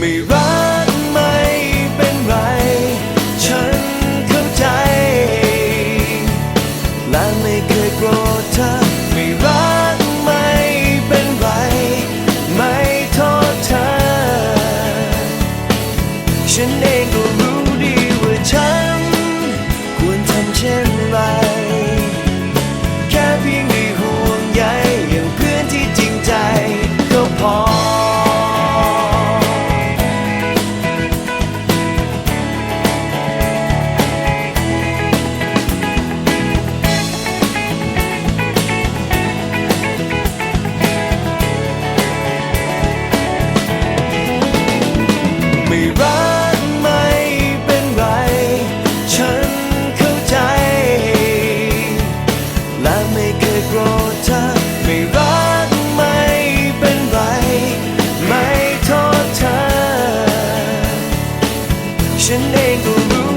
ไม่รักไม่เป็นไร ฉันเข้าใจ และไม่เคยโกรธเธอไม่รักไม่เป็นไร ไม่โทษเธอ ฉันเองก็รู้ โกรธเธอไม่รักไม่เป็นไร ไม่โทษเธอ ฉันเองก็รู้